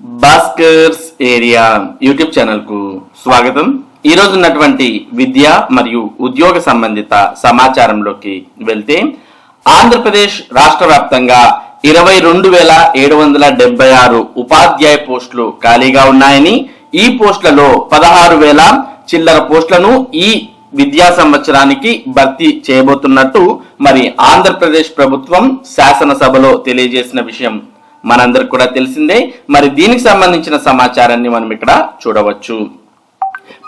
Bhaskar's area YouTube ఛానల్కు స్వాగతం. ఈ రోజు ఉన్నటువంటి విద్య మరియు ఉద్యోగ సంబంధిత సమాచారంలోకి వెళ్తే ఆంధ్రప్రదేశ్ రాష్ట్ర వ్యాప్తంగా ఇరవై రెండు వేల ఏడు వందల డెబ్బై ఆరు ఉపాధ్యాయ పోస్టులు ఖాళీగా ఉన్నాయని ఈ పోస్టులలో పదహారు వేల చిల్లర పోస్టులను ఈ విద్యా సంవత్సరానికి భర్తీ చేయబోతున్నట్టు మరి ఆంధ్రప్రదేశ్ ప్రభుత్వం శాసనసభలో తెలియజేసిన విషయం. మనందరికి కూడా తెలిసిందే. మరి దీనికి సంబంధించిన సమాచారాన్ని మనం ఇక్కడ చూడవచ్చు.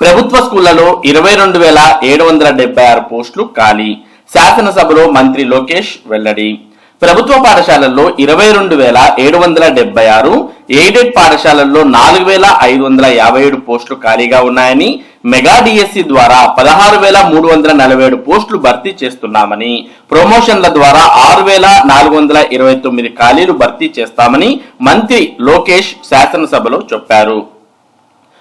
ప్రభుత్వ స్కూళ్ళలో ఇరవై రెండు వేల ఏడు వందల డెబ్బై ఆరు పోస్టులు ఖాళీ. శాసనసభలో మంత్రి లోకేష్ వెల్లడి. ప్రభుత్వ పాఠశాలల్లో ఇరవై రెండు వేల ఏడు వందల డెబ్బై ఆరు ఎయిడెడ్ పాఠశాలల్లో నాలుగు వేల ఐదు వందల యాభై ఏడు పోస్టులు ఖాళీగా ఉన్నాయని మెగా డిఎస్సి ద్వారా పదహారు వేల మూడు వందల నలభై ఏడు పోస్టులు భర్తీ చేస్తున్నామని ప్రమోషన్ల ద్వారా ఆరు వేల నాలుగు వందల ఇరవై తొమ్మిది ఖాళీలు భర్తీ చేస్తామని మంత్రి లోకేష్ శాసనసభలో చెప్పారు.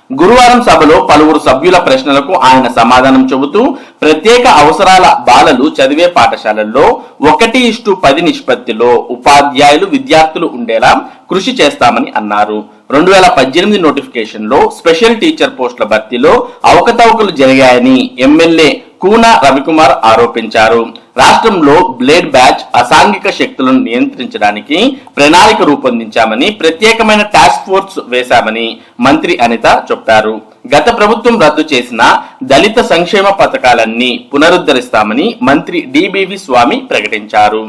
గురువారం సభలో పలువురు సభ్యుల ప్రశ్నలకు ఆయన సమాధానం చెబుతూ ప్రత్యేక అవసరాల బాలలు చదివే పాఠశాలల్లో ఒకటి ఇష్టు పది నిష్పత్తిలో ఉపాధ్యాయులు విద్యార్థులు ఉండేలా కృషి చేస్తామని అన్నారు. రెండు వేల పద్దెనిమిది నోటిఫికేషన్లో స్పెషల్ టీచర్ పోస్టుల భర్తీలో అవకతవకలు జరిగాయని ఎమ్మెల్యే కూన రవికుమార్ ఆరోపించారు. రాష్ట్రంలో బ్లేడ్ బ్యాచ్ అసాంఘిక శక్తులను నియంత్రించడానికి ప్రణాళిక రూపొందించామని ప్రత్యేకమైన టాస్క్ ఫోర్స్ వేశామని మంత్రి అనిత చెప్పారు. గత ప్రభుత్వం రద్దు చేసిన దళిత సంక్షేమ పథకాలన్నీ పునరుద్ధరిస్తామని మంత్రి డిబివి స్వామి ప్రకటించారు.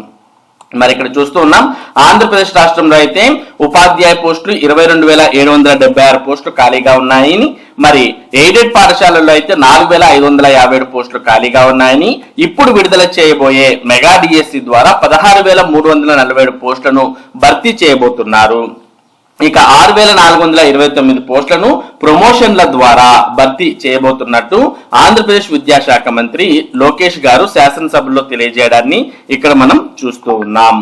మరి ఇక్కడ చూస్తూ ఉన్నాం. ఆంధ్రప్రదేశ్ రాష్ట్రంలో అయితే ఉపాధ్యాయ పోస్టులు ఇరవై రెండు వేల ఏడు వందల డెబ్బై ఆరు పోస్టులు ఖాళీగా ఉన్నాయని మరి ఎయిడెడ్ పాఠశాలల్లో అయితే నాలుగు వేల ఐదు వందల యాభై ఏడు పోస్టులు ఖాళీగా ఉన్నాయని ఇప్పుడు విడుదల చేయబోయే మెగా డిఎస్సి ద్వారా పదహారు వేల మూడు వందల నలభై ఏడు పోస్టులను భర్తీ చేయబోతున్నారు. ఇక ఆరు వేల నాలుగు వందల ఇరవై తొమ్మిది పోస్టులను ప్రమోషన్ల ద్వారా భర్తీ చేయబోతున్నట్టు ఆంధ్రప్రదేశ్ విద్యాశాఖ మంత్రి లోకేష్ గారు శాసనసభలో తెలియజేయడాన్ని ఇక్కడ మనం చూస్తూ ఉన్నాం.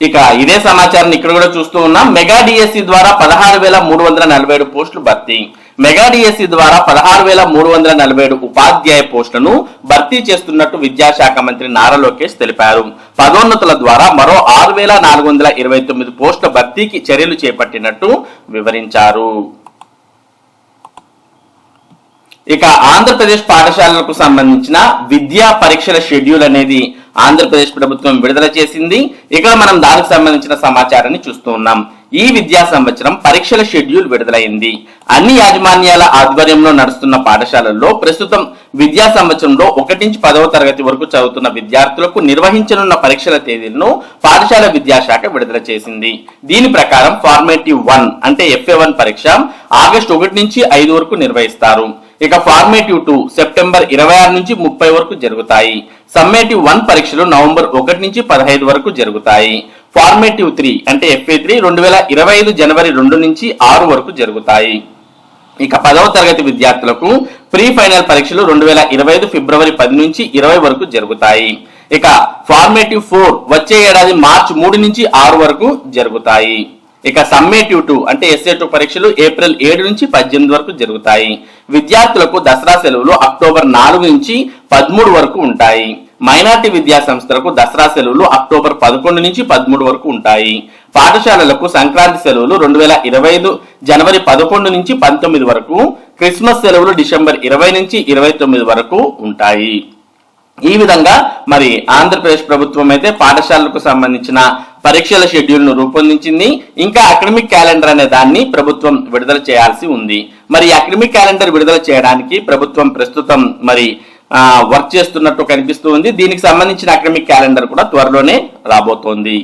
ఇక ఇదే సమాచారాన్ని ఇక్కడ కూడా చూస్తూ ఉన్నాం. మెగా డిఎస్సి ద్వారా పదహారు వేల మూడు వందల నలభై ఏడు పోస్టులు భర్తీ. మెగా డిఎస్సి ద్వారా పదహారు వేల మూడు వందల నలభై ఏడు ఉపాధ్యాయ పోస్టులను భర్తీ చేస్తున్నట్టు విద్యాశాఖ మంత్రి నారా లోకేష్ తెలిపారు. పదోన్నతుల ద్వారా మరో ఆరు వేల నాలుగు వందల ఇరవై తొమ్మిది పోస్టుల భర్తీకి చర్యలు చేపట్టినట్టు వివరించారు. ఇక ఆంధ్రప్రదేశ్ పాఠశాలలకు సంబంధించిన విద్యా పరీక్షల షెడ్యూల్ అనేది ఆంధ్రప్రదేశ్ ప్రభుత్వం విడుదల చేసింది. ఇక్కడ మనం దానికి సంబంధించిన సమాచారాన్ని చూస్తూ ఉన్నాం. ఈ విద్యా సంవత్సరం పరీక్షల షెడ్యూల్ విడుదలైంది. అన్ని యాజమాన్యాల ఆధ్వర్యంలో నడుస్తున్న పాఠశాలల్లో ప్రస్తుతం విద్యా సంవత్సరంలో ఒకటి నుంచి పదవ తరగతి వరకు చదువుతున్న విద్యార్థులకు నిర్వహించనున్న పరీక్షల తేదీలను పాఠశాల విద్యాశాఖ విడుదల చేసింది. దీని ప్రకారం ఫార్మేటివ్ వన్ అంటే ఎఫ్ఏ వన్ పరీక్ష ఆగస్టు ఒకటి నుంచి ఐదు వరకు నిర్వహిస్తారు. ఇక ఫార్మేటివ్ టూ సెప్టెంబర్ ఇరవై ఆరు నుంచి ముప్పై వరకు జరుగుతాయి. సమ్మేటివ్ వన్ పరీక్షలు నవంబర్ ఒకటి నుంచి పదహైదు వరకు జరుగుతాయి. ఫార్మేటివ్ త్రీ అంటే ఎఫ్ఏ త్రీ రెండు వేల ఇరవై ఐదు జనవరి రెండు నుంచి ఆరు వరకు జరుగుతాయి. ఇక పదవ తరగతి విద్యార్థులకు ప్రీ ఫైనల్ పరీక్షలు రెండు వేల ఇరవై ఐదు ఫిబ్రవరి పది నుంచి ఇరవై వరకు జరుగుతాయి. ఇక ఫార్మేటివ్ ఫోర్ వచ్చే ఏడాది మార్చి మూడు నుంచి ఆరు వరకు జరుగుతాయి. ఇక సమ్మేటివ్ టూ అంటే ఎస్ఏ టూ పరీక్షలు ఏప్రిల్ ఏడు నుంచి పద్దెనిమిది వరకు జరుగుతాయి. విద్యార్థులకు దసరా సెలవులు అక్టోబర్ నాలుగు నుంచి పదమూడు వరకు ఉంటాయి. మైనార్టీ విద్యా సంస్థలకు దసరా సెలవులు అక్టోబర్ పదకొండు నుంచి పదమూడు వరకు ఉంటాయి. పాఠశాలలకు సంక్రాంతి సెలవులు రెండు వేల ఇరవై ఐదు జనవరి పదకొండు నుంచి పంతొమ్మిది వరకు క్రిస్మస్ సెలవులు డిసెంబర్ ఇరవై నుంచి ఇరవై తొమ్మిది వరకు ఉంటాయి. ఈ విధంగా మరి ఆంధ్రప్రదేశ్ ప్రభుత్వం అయితే పాఠశాలలకు సంబంధించిన పరీక్షల షెడ్యూల్ను రూపొందించింది. ఇంకా అకడమిక్ క్యాలెండర్ అనే దాన్ని ప్రభుత్వం విడుదల చేయాల్సి ఉంది. మరి అకడమిక్ క్యాలెండర్ విడుదల చేయడానికి ప్రభుత్వం ప్రస్తుతం మరి వర్క్ చేస్తున్నట్టు కనిపిస్తూ ఉంది. దీనికి సంబంధించిన అకాడమిక్ క్యాలెండర్ కూడా త్వరలోనే రాబోతోంది.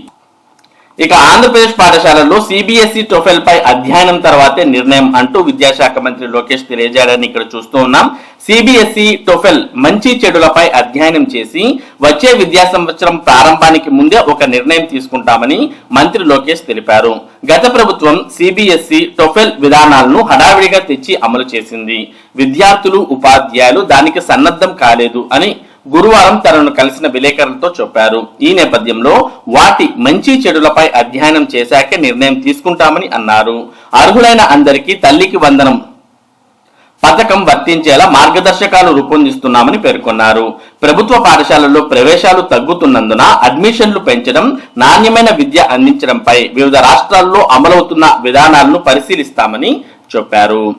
ఇక ఆంధ్రప్రదేశ్ పాఠశాలల్లో సిబిఎస్ఈ టోఫెల్ పై అధ్యయనం తర్వాతే నిర్ణయం అంటూ విద్యాశాఖ మంత్రి లోకేష్ తెలియజేయడాన్ని ఇక్కడ చూస్తూ ఉన్నాం. సిబిఎస్ఈ టోఫెల్ మంచి చెడులపై అధ్యయనం చేసి వచ్చే విద్యా సంవత్సరం ప్రారంభానికి ముందే ఒక నిర్ణయం తీసుకుంటామని మంత్రి లోకేష్ తెలిపారు. గత ప్రభుత్వం సిబిఎస్ఈ టోఫెల్ విధానాలను హడావిడిగా తెచ్చి అమలు చేసింది. విద్యార్థులు ఉపాధ్యాయులు దానికి సన్నద్ధం కాలేదు అని గురువారం తనను కలిసిన విలేకరులతో చెప్పారు. ఈ నేపథ్యంలో వాటి మంచి చెడులపై అధ్యయనం చేశాకే నిర్ణయం తీసుకుంటామని అన్నారు. అర్హులైన అందరికీ తల్లికి వందనం పథకం వర్తించేలా మార్గదర్శకాలు రూపొందిస్తున్నామని పేర్కొన్నారు. ప్రభుత్వ పాఠశాలల్లో ప్రవేశాలు తగ్గుతున్నందున అడ్మిషన్లు పెంచడం నాణ్యమైన విద్య అందించడంపై వివిధ రాష్ట్రాల్లో అమలవుతున్న విధానాలను పరిశీలిస్తామని చెప్పారు.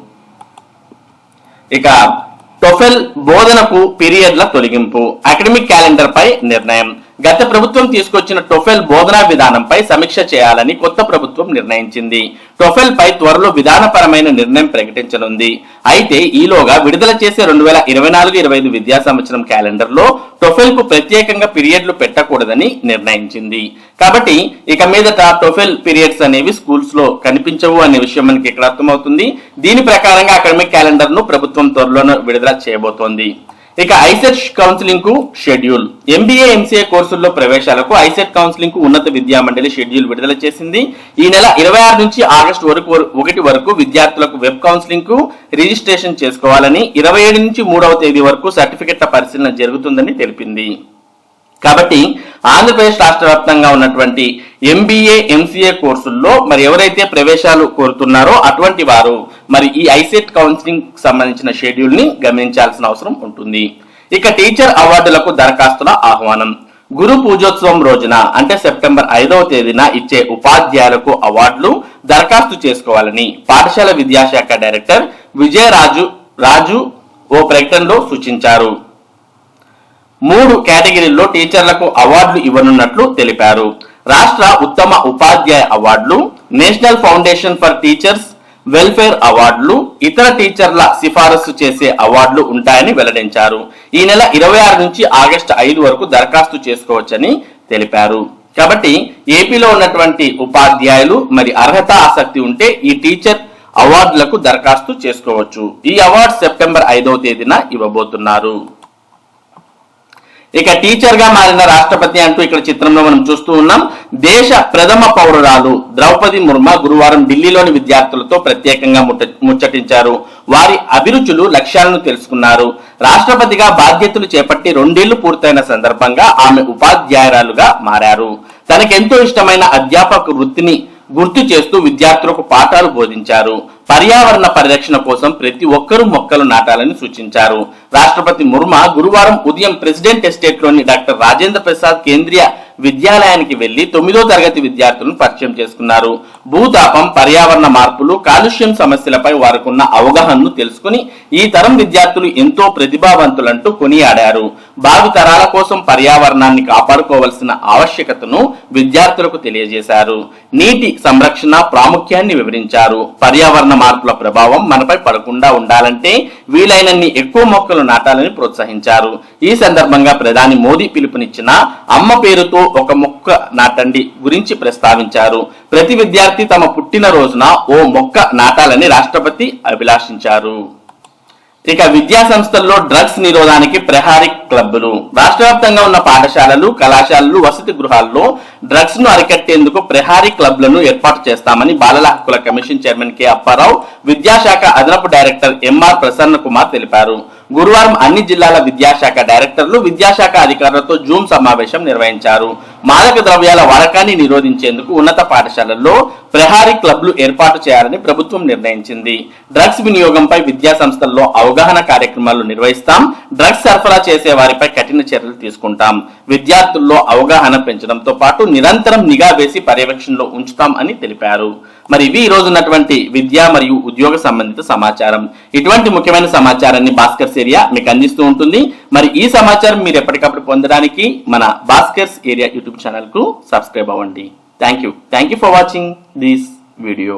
ఇక టొఫెల్ బోధనకు పీరియడ్ల తొలగింపు. అకాడమిక్ క్యాలెండర్ పై నిర్ణయం. గత ప్రభుత్వం తీసుకొచ్చిన టొఫెల్ బోధనా విధానంపై సమీక్ష చేయాలని కొత్త ప్రభుత్వం నిర్ణయించింది. టొఫెల్ పై త్వరలో విధానపరమైన నిర్ణయం ప్రకటించనుంది. అయితే ఈలోగా విడుదల చేసే రెండు వేల ఇరవై నాలుగు ఇరవై ఐదు విద్యా సంవత్సరం క్యాలెండర్లో టొఫెల్కు ప్రత్యేకంగా పీరియడ్లు పెట్టకూడదని నిర్ణయించింది. కాబట్టి ఇక మీదట టొఫెల్ పీరియడ్స్ అనేవి స్కూల్స్లో కనిపించవు అనే విషయం మనకి ఇక్కడ అర్థమవుతుంది. దీని ప్రకారంగా అకాడమిక్ క్యాలెండర్ను ప్రభుత్వం త్వరలో విడుదల చేయబోతోంది. ఇక ఐసెట్ కౌన్సిలింగ్కు షెడ్యూల్. ఎంబీఏ ఎంసీఏ కోర్సుల్లో ప్రవేశాలకు ఐసెట్ కౌన్సిలింగ్కు ఉన్నత విద్యా మండలి షెడ్యూల్ విడుదల చేసింది. ఈ నెల ఇరవై ఆరు నుంచి ఆగస్టు వరకు ఒకటి వరకు విద్యార్థులకు వెబ్ కౌన్సిలింగ్కు రిజిస్ట్రేషన్ చేసుకోవాలని ఇరవై ఏడు నుంచి మూడవ తేదీ వరకు సర్టిఫికెట్ల పరిశీలన జరుగుతుందని తెలిపింది. కాబట్టి ఆంధ్రప్రదేశ్ రాష్ట్ర వ్యాప్తంగా ఉన్నటువంటి ఎంబీఏ ఎంసీఏ కోర్సుల్లో మరి ఎవరైతే ప్రవేశాలు కోరుతున్నారో అటువంటి వారు మరి ఈ ఐసెట్ కౌన్సిలింగ్ సంబంధించిన షెడ్యూల్ని గమనించాల్సిన అవసరం ఉంటుంది. ఇక టీచర్ అవార్డులకు దరఖాస్తుల ఆహ్వానం. గురు పూజోత్సవం రోజున అంటే సెప్టెంబర్ ఐదవ తేదీన ఇచ్చే ఉపాధ్యాయులకు అవార్డులు దరఖాస్తు చేసుకోవాలని పాఠశాల విద్యాశాఖ డైరెక్టర్ విజయరాజు రాజు ఓ ప్రకటనలో సూచించారు. మూడు కేటగిరీల్లో టీచర్లకు అవార్డులు ఇవ్వనున్నట్లు తెలిపారు. రాష్ట్ర ఉత్తమ ఉపాధ్యాయ అవార్డులు national foundation for teachers welfare అవార్డులు ఇతర టీచర్ల సిఫారసు చేసే అవార్డులు ఉంటాయని వెల్లడించారు. ఈ నెల ఇరవై ఆరు నుంచి ఆగస్టు ఐదు వరకు దరఖాస్తు చేసుకోవచ్చని తెలిపారు. కాబట్టి ఏపీలో ఉన్నటువంటి ఉపాధ్యాయులు మరి అర్హత ఆసక్తి ఉంటే ఈ టీచర్ అవార్డులకు దరఖాస్తు చేసుకోవచ్చు. ఈ అవార్డు సెప్టెంబర్ ఐదవ తేదీన ఇవ్వబోతున్నారు. ఇక టీచర్గా మారిన రాష్ట్రపతి అంటూ ఇక్కడ చిత్రంలో మనం చూస్తూ ఉన్నాం. దేశ ప్రథమ పౌరురాలు ద్రౌపది ముర్మ గురువారం ఢిల్లీలోని విద్యార్థులతో ప్రత్యేకంగా ముట్ట ముచ్చటించారు. వారి అభిరుచులు లక్ష్యాలను తెలుసుకున్నారు. రాష్ట్రపతిగా బాధ్యతలు చేపట్టి రెండేళ్ళు పూర్తయిన సందర్భంగా ఆమె ఉపాధ్యాయురాలుగా మారారు. తనకెంతో ఇష్టమైన అధ్యాపక వృత్తిని గుర్తు చేస్తూ విద్యార్థులకు పాఠాలు బోధించారు. పర్యావరణ పరిరక్షణ కోసం ప్రతి ఒక్కరూ మొక్కలు నాటాలని సూచించారు. రాష్ట్రపతి ముర్మ గురువారం ఉదయం ప్రెసిడెంట్ ఎస్టేట్లోని డాక్టర్ రాజేంద్ర ప్రసాద్ కేంద్రీయ విద్యాలయానికి వెళ్ళి తొమ్మిదో తరగతి విద్యార్థులను పరిచయం చేసుకున్నారు. భూతాపం పర్యావరణ మార్పులు కాలుష్యం సమస్యలపై వారికున్న అవగాహనను తెలుసుకుని ఈ తరం విద్యార్థులు ఎంతో ప్రతిభావంతులంటూ కొనియాడారు. భావి తరాల కోసం పర్యావరణాన్ని కాపాడుకోవాల్సిన ఆవశ్యకతను విద్యార్థులకు తెలియజేశారు. నీటి సంరక్షణ ప్రాముఖ్యాన్ని వివరించారు. పర్యావరణ మార్పుల ప్రభావం మనపై పడకుండా ఉండాలంటే వీలైనన్ని ఎక్కువ మొక్కలు నాటాలని ప్రోత్సహించారు. ఈ సందర్భంగా ప్రధాని మోదీ పిలుపునిచ్చిన అమ్మ పేరుతో ఒక మొక్క నాటండి గురించి ప్రస్తావించారు. ప్రతి విద్యార్థి తమ పుట్టిన రోజున ఓ మొక్క నాటాలని రాష్ట్రపతి అభిలాషించారు. ఇక విద్యా సంస్థల్లో డ్రగ్స్ నిరోధానికి ప్రహారీ క్లబ్బులు. రాష్ట్ర వ్యాప్తంగా ఉన్న పాఠశాలలు కళాశాలలు వసతి గృహాల్లో డ్రగ్స్ను అరికట్టేందుకు ప్రహారీ క్లబ్లను ఏర్పాటు చేస్తామని బాలల హక్కుల కమిషన్ చైర్మన్ కె అప్పారావు విద్యాశాఖ అదనపు డైరెక్టర్ ఎంఆర్ ప్రసన్న కుమార్ తెలిపారు. గురువారం అన్ని జిల్లాల విద్యాశాఖ డైరెక్టర్లు విద్యాశాఖ అధికారులతో జూమ్ సమావేశం నిర్వహించారు. మాదక ద్రవ్యాల వాడకాన్ని నిరోధించేందుకు ఉన్నత పాఠశాలల్లో ప్రహారీ క్లబ్లు ఏర్పాటు చేయాలని ప్రభుత్వం నిర్ణయించింది. డ్రగ్స్ వినియోగంపై విద్యా సంస్థల్లో అవగాహన కార్యక్రమాలు నిర్వహిస్తాం. డ్రగ్స్ సరఫరా చేసే వారిపై కఠిన చర్యలు తీసుకుంటాం. విద్యార్థుల్లో అవగాహన పెంచడంతో పాటు నిరంతరం నిఘా వేసి పర్యవేక్షణలో ఉంచుతాం అని తెలిపారు. మరి ఇవి ఈ ఉన్నటువంటి విద్య మరియు ఉద్యోగ సంబంధిత సమాచారం. ఇటువంటి ముఖ్యమైన సమాచారాన్ని భాస్కర్స్ ఏరియా మీకు అందిస్తూ ఉంటుంది. మరి ఈ సమాచారం మీరు ఎప్పటికప్పుడు పొందడానికి మన భాస్కర్స్ ఏరియా యూట్యూబ్ ఛానల్కు సబ్స్క్రైబ్ అవ్వండి. Thank you thank you for watching this video.